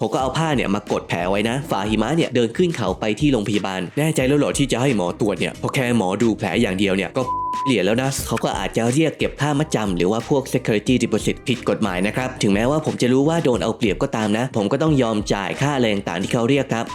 ผมก็เอาผ้าเนี่ยมากดแผลไว้นะ ฝ่าหิมะเนี่ยเดินขึ้นเขาไปที่โรงพยาบาล แน่ใจแล้วหรอที่จะให้หมอตรวจเนี่ยพอแค่หมอดูแผลอย่างเดียวเนี่ยก็เหรียญแล้วนะเขาก็อาจจะเรียกเก็บค่ามัดจำหรือว่าพวก security deposit ผิดกฎหมายนะครับ ถึงแม้ว่าผมจะรู้ว่าโดนเอาเปรียบก็ตามนะ ผมก็ต้องยอมจ่ายค่าอะไรต่างๆที่เขาเรียกครับ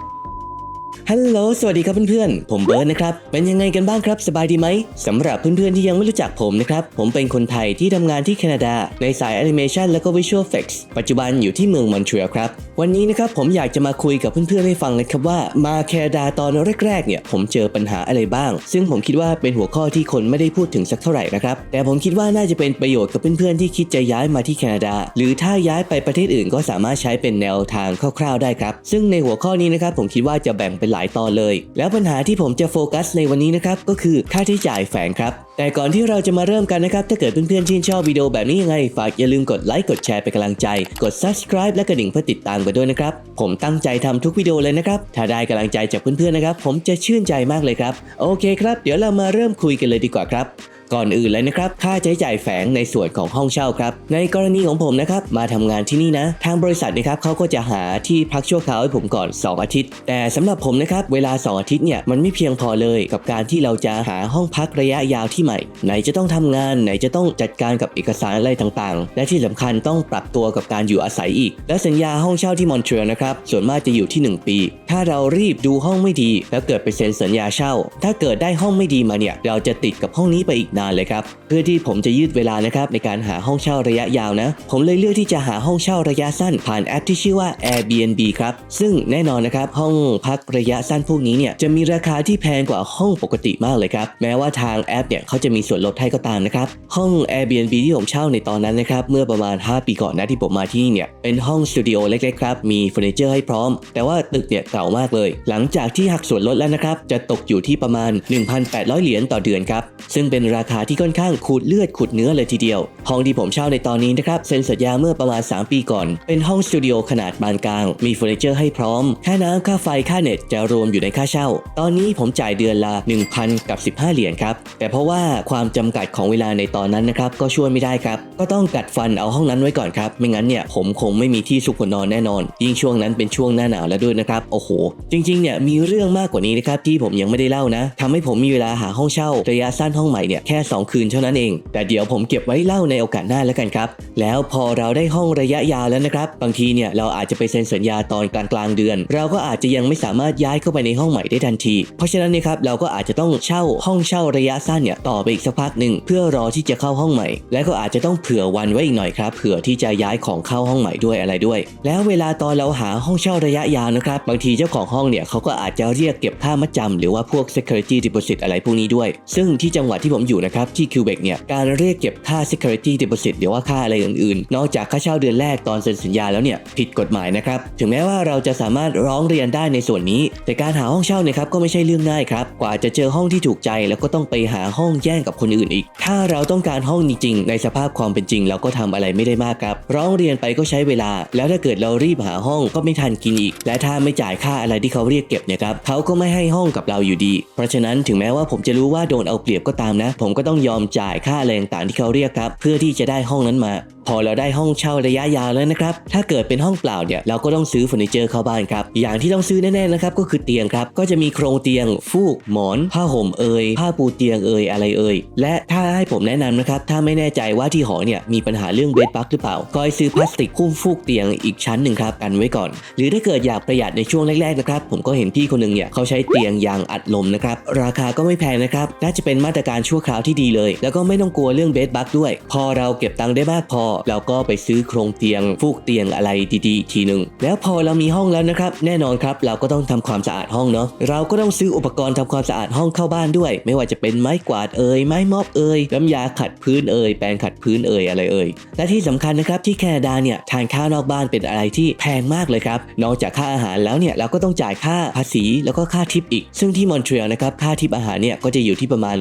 ฮัลโหล สวัสดีครับเพื่อนๆ ผมเบิร์ดนะครับ เป็นยังไงกันบ้างครับ สบายดีไหมสำหรับเพื่อนๆที่ยังไม่รู้จักผมนะครับ ผมเป็นคนไทยที่ทำงานที่แคนาดา ในสายแอนิเมชันและก็วิชวลเฟกส์ปัจจุบันอยู่ที่เมืองมอนทรีออลครับ วันนี้นะครับผมอยากจะมาคุยกับเพื่อนๆให้ฟังนะครับว่ามาแคนาดาตอนแรกๆเนี่ยผมเจอปัญหาอะไรบ้าง ซึ่งผมคิดว่าเป็นหัวข้อที่คนไม่ได้พูดถึงสักเท่าไหร่นะครับ แต่ผมคิดว่าน่าจะเป็นประโยชน์กับเพื่อนๆที่คิดจะย้ายมาที่แคนาดา หรือถ้าย้ายไปประเทศอื่นก็สามารถใช้เป็นแนวทางคร่าวๆได้ครับ ซึ่งในหัวข้อนี้นะครับผมคิดว่าจะแบ่งเป็นหลายตอนเลย แล้วปัญหาที่ผมจะโฟกัสในวันนี้นะครับก็คือค่าใช้จ่ายแฝงครับ แต่ก่อนที่เราจะมาเริ่มกันนะครับ ถ้าเกิดเพื่อนๆชื่นชอบวิดีโอแบบนี้ยังไง ฝากอย่าลืมกดไลค์กดแชร์เป็นกำลังใจ กด subscribe และกระดิ่งเพื่อติดตามกันด้วยนะครับ ผมตั้งใจทำทุกวิดีโอเลยนะครับ ถ้าได้กำลังใจจากเพื่อนๆนะครับ ผมจะชื่นใจมากเลยครับ โอเคครับ เดี๋ยวเรามาเริ่มคุยกันเลยดีกว่าครับ ก่อนอื่นเลยนะครับ ค่าใช้จ่ายแฝงในส่วนของห้องเช่าครับ ในกรณีของผมนะครับ มาทำงานที่นี่นะ ทางบริษัทนะครับเขาก็จะหาที่พักชั่วคราวให้ผมก่อน 2 อาทิตย์ แต่สำหรับผมนะครับ เวลา 2 อาทิตย์เนี่ย มันไม่เพียงพอเลย กับการที่เราจะหาห้องพักระยะยาวที่ใหม่ ไหนจะต้องทำงานไหนจะต้องจัดการกับเอกสารอะไรต่างๆ และที่สำคัญต้องปรับตัวกับการอยู่อาศัยอีก และสัญญาห้องเช่าที่มอนทรีออลนะครับส่วนมากจะอยู่ที่ 1 ปี ถ้าเรารีบดูห้องไม่ดี แล้วเกิดไปเซ็นสัญญาเช่า ถ้าเกิดได้ห้องไม่ดีมาเนี่ยเราจะติดกับห้องนี้ไปอีกนานเลยครับเพื่อที่ผมจะยืดเวลานะครับในการหาห้องเช่าระยะยาวนะ ผมเลยเลือกที่จะหาห้องเช่าระยะสั้นผ่านแอปที่ชื่อว่า Airbnb ครับซึ่งแน่นอนนะครับห้องพักระยะสั้นพวกนี้เนี่ยจะมีราคาที่แพงกว่าห้องปกติมากเลยครับแม้ว่าทางแอปเนี่ยเขาจะมีส่วนลดให้ก็ตามนะครับ ห้อง Airbnb ที่ผมเช่าในตอนนั้นนะครับ เมื่อประมาณ 5 ปีก่อนนะที่ผมมาที่นี่เนี่ย เป็นห้องสตูดิโอเล็กๆครับ มีเฟอร์นิเจอร์ให้พร้อม แต่ว่าตึกเนี่ยเก่ามากเลย หลังจากที่หักส่วนลดแล้วนะครับ จะตกอยู่ที่ประมาณ 1,800 เหรียญต่อเดือนครับ ซึ่งเป็นราคาที่ค่อนข้างขูดเลือดขูดเนื้อเลยทีเดียว ห้องที่ผมเช่าในตอนนี้นะครับ เซ็นสัญญาเมื่อประมาณ 3 ปีก่อน เป็นห้องสตูดิโอขนาดปานกลาง มีเฟอร์นิเจอร์ให้พร้อม ค่าน้ำค่าไฟ ค่าเน็ตจะรวมอยู่ในค่าเช่า ตอนนี้ผมจ่ายเดือนละ1,000กับ15 เหรียญครับ แต่เพราะว่าความจำกัดของเวลาในตอนนั้นนะครับก็ช่วยไม่ได้ครับ ก็ต้องกัดฟันเอาห้องนั้นไว้ก่อนครับ ไม่งั้นเนี่ยผมคงไม่มีที่ซุกหัวนอนแน่นอน ยิ่งช่วงนั้นเป็นช่วงหน้าหนาวแล้วด้วยนะครับ โอ้โห จริงๆเนี่ยมีเรื่องมากกว่านี้นะครับที่ผมยังไม่ได้เล่านะทำให้ผมมีเวลาหาห้องเช่าระยะสั้นห้องใหม่เนี่ยแค่ 2 คืนเท่านั้นเอง แต่เดี๋ยวผมเก็บไว้เล่าในโอกาสหน้าแล้วกันครับ แล้วพอเราได้ห้องระยะยาวแล้วนะครับ บางทีเนี่ยเราอาจจะไปเซ็นสัญญาตอนกลางกลางเดือน เราก็อาจจะยังไม่สามารถย้ายเข้าไปในห้องใหม่ได้ทันที เพราะฉะนั้นเนยครับเราก็อาจจะต้องเช่าห้องเช่าระยะสั้นเนี่ยต่ออไปอีกสักพักหนึ่งเพื่อรอที่จะเข้าห้องใหม่ และก็อาจจะต้องเผื่อวันไว้อีกหน่อยครับเผื่อที่จะย้ายของเข้าห้องใหม่ด้วยอะไรด้วย แล้วเวลาตอนเราหาห้องเช่าระยะยาวนะครับบางทีเจ้าของห้องเนี่ยเขาก็อาจจะเรียกเก็บค่ามัดจำหรือว่าพวก security deposit อะไรพวกนี้ด้วย ซึ่งที่จังหวัดที่ผมอยู่นะครับที่คิวเบกเนี่ยการเรียกเก็บค่า security deposit หรือว่าค่าอะไรอื่นๆ นอกจากค่าเช่าเดือนแรกตอนเซ็นสัญญาแล้วเนี่ยผิดกฎหมายนะครับถึงแม้ว่าเราจะสามารถร้องเรียนได้ในส่วนนี้ แต่การหาห้องเช่าเนี่ยครับก็ไม่ใช่เรื่องง่ายครับกว่าจะเจอห้องที่ถูกใจแล้วก็ต้องไปหาห้องแย่งกับคนอื่นอีก ถ้าเราต้องการห้องจริงๆในสภาพความเป็นจริง เราก็ทำอะไรไม่ได้มากครับ ร้องเรียนไปก็ใช้เวลา แล้วถ้าเกิดเรารีบหาห้องก็ไม่ทันกินอีก และถ้าไม่จ่ายค่าอะไรที่เขาเรียกเก็บเนี่ยครับเขาก็ไม่ให้ห้องกับเราอยู่ดี เพราะฉะนั้นถึงแม้ว่าผมจะรู้ว่าโดนเอาเปรียบก็ตามนะ ผมก็ต้องยอมจ่ายค่าอะไรต่างๆที่เขาเรียกครับ เพื่อที่จะได้ห้องนั้นมาพอเราได้ห้องเช่าระยะยาวแล้วนะครับ ถ้าเกิดเป็นห้องเปล่าเนี่ยเราก็ต้องซื้อเฟอร์นิเจอร์เข้าบ้านครับ อย่างที่ต้องซื้อแน่ๆนะครับก็คือเตียงครับ ก็จะมีโครงเตียง ฟูก หมอน ผ้าห่มเอยผ้าปูเตียงเอยอะไรเอ่ยและถ้าให้ผมแนะนำนะครับถ้าไม่แน่ใจว่าที่หอเนี่ยมีปัญหาเรื่องเบดบักหรือเปล่าก็ให้ซื้อพลาสติกคุ้มฟูกเตียงอีกชั้นหนึ่งครับกันไว้ก่อน หรือถ้าเกิดอยากประหยัดในช่วงแรกๆนะครับผมก็เห็นพี่คนหนึ่งเนี่ยเขาใช้เตียงยางอัดลมนะครับราคาก็ไม่แพงนะครับน่าจะเป็นมาตรการชั่วคราวที่ดีเลย แล้วก็ไม่ต้องกลัวเรื่องเบดบักด้วย พอเราเก็บตังค์ได้มากพอ เราก็ไปซื้อโครงเตียงฟูกเตียงอะไรดีๆอีทีหนึ่งแล้วพอเรามีห้องแล้วนะครับแน่นอนครับเราก็ต้องทำความสะอาดห้องเนาะเราก็ต้องซื้ออุปกรณ์ทำความสะอาดห้องเข้าบ้านด้วย ไม่ว่าจะเป็นไม้กวาดเอ่ยไม้มอบเอ่ยน้ำยาขัดพื้นเอ่ยแปรงขัดพื้นเอ่ยอะไรเอ่ยและที่สำคัญนะครับที่แคนาดาเนี่ยทานข้าวนอกบ้านเป็นอะไรที่แพงมากเลยครับนอกจากค่าอาหารแล้วเนี่ยเราก็ต้องจ่ายค่าภาษีแล้วก็ค่าทิปอีก ซึ่งที่มอนทรีออลนะครับค่าทิปอาหารเนี่ยก็จะอยู่ที่ประมาณ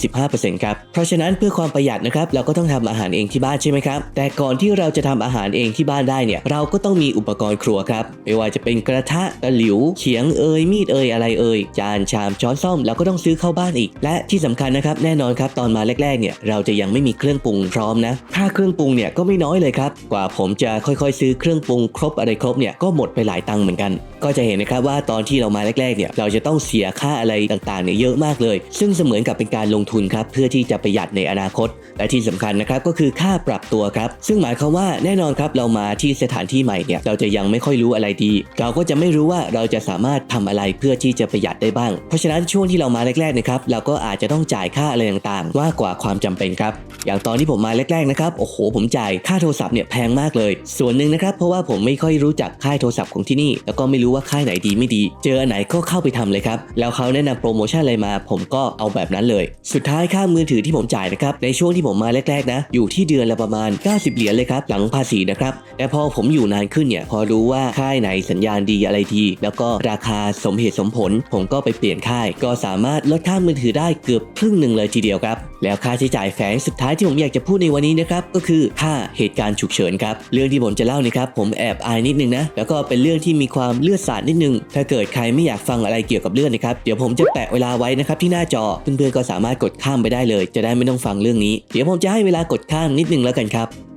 10-15%ครับเพราะฉะนั้นเพื่อความประหยัดนะครับเราก็ต้องทำอาหารเองที่บ้านใช่ไหมครับแต่ก่อนที่เราจะทำอาหารเองที่บ้านได้เนี่ยเราก็ต้องมีอุปกรณ์ครัวครับไม่ว่าจะเป็นกระทะตะหลิวเขียงเอ่ยมีดเอ่ยอะไรเอ่ยจานชามช้อนซ่อมเราก็ต้องซื้อเข้าบ้านอีก และที่สำคัญนะครับนะครับแน่นอนครับตอนมาแรกๆเนี่ยเราจะยังไม่มีเครื่องปรุงพร้อมนะค่าเครื่องปรุงเนี่ยก็ไม่น้อยเลยครับกว่าผมจะค่อยๆ ซื้อเครื่องปรุงครบอะไรครบเนี่ยก็หมดไปหลายตังค์เหมือนกัน ก็จะเห็นนะครับว่าตอนที่เรามาแรกๆเนี่ยเราจะต้องเสียค่าอะไรต่างๆเนี่ยเยอะมากเลย ซึ่งเสมือนกับเป็นการลงทุนครับเพื่อที่จะประหยัดในอนาคต และที่สำคัญนะครับก็คือค่าปรับตัวครับซึ่งหมายความว่าแน่นอนครับเรามาที่สถานที่ใหม่เนี่ยเราจะยังไม่ค่อยรู้อะไรดี เราก็จะไม่รู้ว่าเราจะสามารถทำอะไรเพื่อที่จะประหยัดได้บ้าง เพราะฉะนั้นช่วงที่เรามาแรกๆนะครับเราก็อาจจะต้องจ่ายค่าอะไรต่างๆ มากกว่าความจำเป็นครับ อย่างตอนที่ผมมาแรกๆนะครับ โอ้โห ผมจ่ายค่าโทรศัพท์เนี่ยแพงมากเลย ส่วนหนึ่งนะครับ เพราะว่าผมไม่ค่อยรู้จักค่ายโทรศัพท์ของที่นี่ แล้วก็ไม่รู้ว่าค่ายไหนดีไม่ดี เจออันไหนก็เข้าไปทำเลยครับ แล้วเขาแนะนำโปรโมชั่นอะไรมา ผมก็เอาแบบนั้นเลย สุดท้ายค่ามือถือที่ผมจ่ายนะครับ ในช่วงที่ผมมาแรกๆนะ อยู่ที่เดือนละประมาณ 90 เหรียญเลยครับ หลังภาษีนะครับ แต่พอผมอยู่นานขึ้นเนี่ย พอรู้ว่าค่ายไหนสัญญาณดีอะไรดี แล้วก็ราคาสมเหตุสมผล ผมก็ไปเปลี่ยนค่าย ก็สามารถลดค่ามือถือได้เกือบครึ่งหนึ่งเลยทีเดียวครับ แล้วค่าใช้จ่ายแฝงสุดท้ายที่ผมอยากจะพูดในวันนี้นะครับก็คือค่าเหตุการณ์ฉุกเฉินครับเรื่องที่ผมจะเล่านี่ครับผมแอบอายนิดนึงนะแล้วก็เป็นเรื่องที่มีความเลือดสาดนิดนึง ถ้าเกิดใครไม่อยากฟังอะไรเกี่ยวกับเรื่องนะครับเดี๋ยวผมจะแปะเวลาไว้นะครับที่หน้าจอเพื่อนๆก็สามารถกดข้ามไปได้เลย จะได้ไม่ต้องฟังเรื่องนี้ เดี๋ยวผมจะให้เวลากดข้ามนิดนึงแล้วกันครับ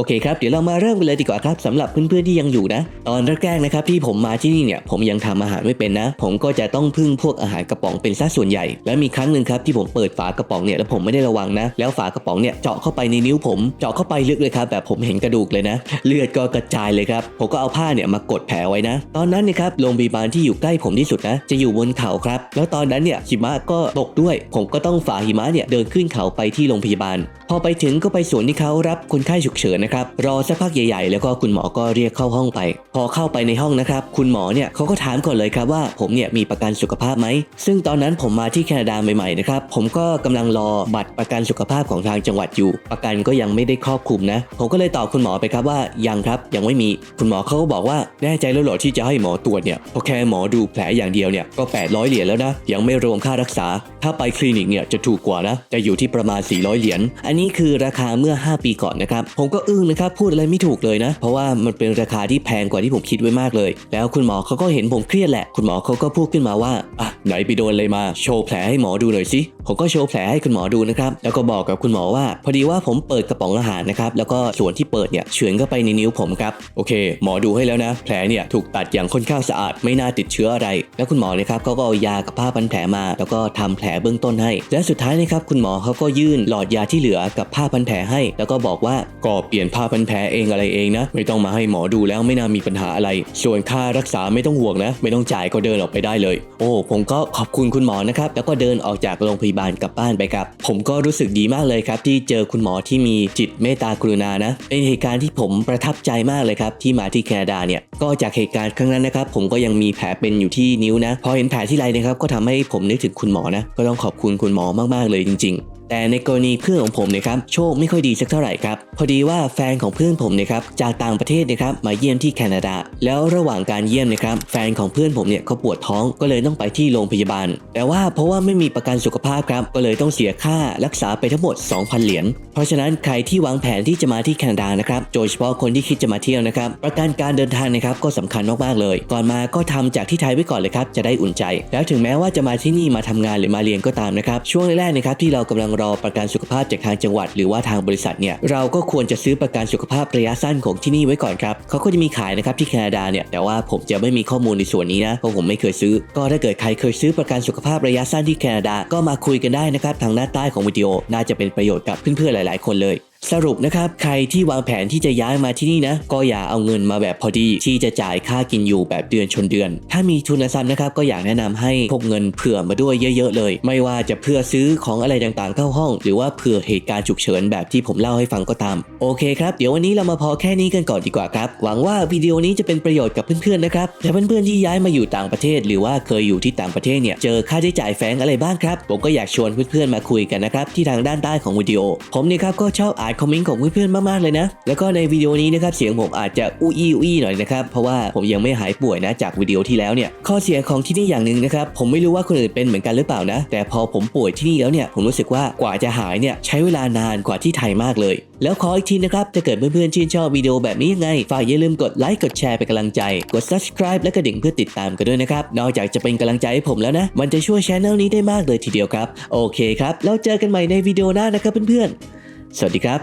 โอเคครับเดี๋ยวเรามาเริ่มกันเลยดีกว่าครับสำหรับเพื่อนๆที่ยังอยู่นะ ตอนแรกๆนะครับที่ผมมาที่นี่เนี่ยผมยังทำอาหารไม่เป็นนะ ผมก็จะต้องพึ่งพวกอาหารกระป๋องเป็นซะส่วนใหญ่ และมีครั้งหนึ่งครับที่ผมเปิดฝากระป๋องเนี่ยแล้วผมไม่ได้ระวังนะ แล้วฝากระป๋องเนี่ยเจาะเข้าไปในนิ้วผมเจาะเข้าไปลึกเลยครับแบบผมเห็นกระดูกเลยนะ เลือดก็กระจายเลยครับผมก็เอาผ้าเนี่ยมากดแผลไว้นะ ตอนนั้นเนยครับโรงพยาบาลที่อยู่ใกล้ผมที่สุดนะ จะอยู่บนเขาครับแล้วตอนนั้นเนี่ยหิมะก็ตกด้วย ผมก็ต้องฝ่าหิมะเนี่ยเดินขึ้นเขาไปที่โรงพยาบาล พอไปถึงก็ไปสวนที่เขารับคนไข้ฉุกเฉินนะครับรอสักพักใหญ่ๆ แล้วก็คุณหมอก็เรียกเข้าห้องไป พอเข้าไปในห้องนะครับคุณหมอเนี่ยเขาก็ถามก่อนเลยครับว่าผมเนี่ยมีประกันสุขภาพไหมซึ่งตอนนั้นผมมาที่แคนาดาใหม่ๆนะครับผมก็กำลังรอบัตรประกันสุขภาพของทางจังหวัดอยู่ ประกันก็ยังไม่ได้ครอบคลุมนะ ผมก็เลยตอบคุณหมอไปครับว่ายังครับยังไม่มีคุณหมอเขาก็บอกว่าแน่ใจแล้วหรอที่จะให้หมอตรวจเนี่ยเพราะแค่หมอดูแผลอย่างเดียวเนี่ยก็ 800 เหรียญแล้วนะยังไม่รวมค่ารักษา ถ้าไปคลินิกเนี่ยจะถูกกว่านะจะอยู่ที่ประมาณ 400 เหรียญอันนี้คือราคาเมื่อ 5 ปีก่อนนะครับผมก็อึ้งนะครับพูดอะไรไม่ถูกเลยนะ เพราะว่ามันเป็นราคาที่แพงกว่าที่ผมคิดไว้มากเลย แล้วคุณหมอเขาก็เห็นผมเครียดแหละ คุณหมอเขาก็พูดขึ้นมาว่าอะไหนไปโดนอะไรมาโชว์แผลให้หมอดูหน่อยสิผมก็โชว์แผลให้คุณหมอดูนะครับแล้วก็บอกกับคุณหมอว่า พอดีว่าผมเปิดกระป๋องอาหารนะครับแล้วก็ส่วนที่เปิดเนี่ยเฉือนเข้าไปในนิ้วผมครับโอเค หมอดูให้แล้วนะ แผลเนี่ยถูกตัดอย่างค่อนข้างสะอาดไม่น่าติดเชื้ออะไร แล้วคุณหมอนะครับเขาก็เอายากับผ้าพันแผลมา แล้วก็ทำแผลเบื้องต้นให้ และสุดท้ายนะครับคุณหมอเขาก็ยื่นหลอดยาที่เหลือกับผ้าพันแผลให้ แล้วก็บอกว่าก็เปลี่ยนผ้าพันแผลเองอะไรเองนะ ไม่ต้องมาให้หมอดูแล้วไม่น่ามีปัญหาอะไร ส่วนค่ารักษาไม่ต้องห่วงนะ ไม่ต้องจ่ายก็เดินออกไปได้เลย โอ้ผมก็ขอบคุณคุณหมอนะครับแล้วก็เดินออกจากโรงพยาบาลกลับบ้านไปครับ ผมก็รู้สึกดีมากเลยครับ ที่เจอคุณหมอที่มีจิตเมตตากรุณานะเป็นเหตุการณ์ที่ผมประทับใจมากเลยครับที่มาที่แคนาดาเนี่ยก็จากเหตุการณ์ครั้งนั้นนะครับผมก็ยังมีแผลเป็นอยู่ที่นิ้วนะ พอเห็นแผลที่ไรนะครับก็ทำให้ผมนึกถึงคุณหมอนะก็ต้องขอบคุณคุณหมอมากๆเลยจริง ๆ แต่ในกรณีเพื่อนของผมเนะครับโชคไม่ค่อยดีสักเท่าไหร่ครับพอดีว่าแฟนของเพื่อนผมเนี่ยครับจากต่างประเทศนะครับมาเยี่ยมที่แคนาดา แล้วระหว่างการเยี่ยมนะครับแฟนของเพื่อนผมเนี่ยเขาปวดท้องก็เลยต้องไปที่โรงพยาบาล แต่ว่าเพราะว่าไม่มีประกันสุขภาพครับก็เลยต้องเสียค่ารักษาไปทั้งหมด 2,000 เหรียญเพราะฉะนั้นใครที่วางแผนที่จะมาที่แคนาดานะครับโดยเฉพาะคนที่คิดจะมาเที่ยวนะครับประกันการเดินทางนะครับก็สำคัญมากๆเลย ก่อนมาก็ทำจากที่ไทยไว้ก่อนเลยครับจะได้อุ่นใจ แล้วถึงแม้ว่าจะมาที่นี่มาทำงานหรือมาเรียนก็ตามนะครับช่วงแรกๆนะครับที่เรากำลังรอประกันสุขภาพจากทางจังหวัด หรือว่าทางบริษัทเนี่ยเราก็ควรจะซื้อประกันสุขภาพระยะสั้นของที่นี่ไว้ก่อนครับเขาก็จะมีขายนะครับที่แคนาดาเนี่ยแต่ว่าผมจะไม่มีข้อมูลในส่วนนี้นะเพราะผมไม่เคยซื้อ ก็ถ้าเกิดใครเคยซื้อประกันสุขภาพระยะสั้นที่แคนาดาก็มาคุยกันได้นะครับทางหน้าใต้ของวิดีโอน่าจะเป็นประโยชน์กับเพื่อนๆหลาย ๆ คนเลย สรุปนะครับ ใครที่วางแผนที่จะย้ายมาที่นี่นะ ก็อย่าเอาเงินมาแบบพอดี ที่จะจ่ายค่ากินอยู่แบบเดือนชนเดือน ถ้ามีทุนทรัพย์นะครับก็อยากแนะนำให้พกเงินเผื่อมาด้วยเยอะๆเลย ไม่ว่าจะเพื่อซื้อของอะไรต่างๆเข้าห้อง หรือว่าเผื่อเหตุการณ์ฉุกเฉินแบบที่ผมเล่าให้ฟังก็ตาม โอเคครับเดี๋ยววันนี้เรามาพอแค่นี้กันก่อนดีกว่าครับ หวังว่าวิดีโอนี้จะเป็นประโยชน์กับเพื่อนๆนะครับแต่เพื่อนๆที่ย้ายมาอยู่ต่างประเทศ หรือว่าเคยอยู่ที่ต่างประเทศเนี่ยเจอค่าใช้จ่ายแฝงอะไรบ้างครับผมก็อยากชวนเพื่อนๆมาคุยกันนะครับที่ทางด้านใต้ของวิดีโอ ผมเนี่ยครับก็ชอบอ่านานคอมเมนต์ของเพื่อนๆมากๆเลยนะ แล้วก็ในวิดีโอนี้นะครับเสียงผมอาจจะอู้อี้อู้อี้หน่อยนะครับเพราะว่าผมยังไม่หายป่วยนะจากวิดีโอที่แล้วเนี่ยข้อเสียของที่นี่อย่างหนึ่งนะครับผมไม่รู้ว่าคนอื่นเป็นเหมือนกันหรือเปล่านะ แต่พอผมป่วยที่นี่แล้วเนี่ยผมรู้สึกว่ากว่าจะหายเนี่ยใช้เวลานานกว่าที่ไทยมากเลยแล้วขออีกทีนะครับ ถ้าเกิดเพื่อนๆชื่นชอบวิดีโอแบบนี้ยังไง ฝากอย่าลืมกดไลค์ กดแชร์เป็นกำลังใจ กด subscribe และกระดิ่งเพื่อติดตามกันด้วยนะครับ นอกจากจะเป็นกำลังใจให้ผมแล้วนะ มันจะช่วยช anel นี้ได้มากเลยทีเดียวครับ โอเคครับ แล้วเจอกันใหม่ในวิดีโอหน้านะครับเพื่อนๆ สวัสดีครับ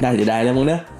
ได้จะได้แล้วมึงนะโอเค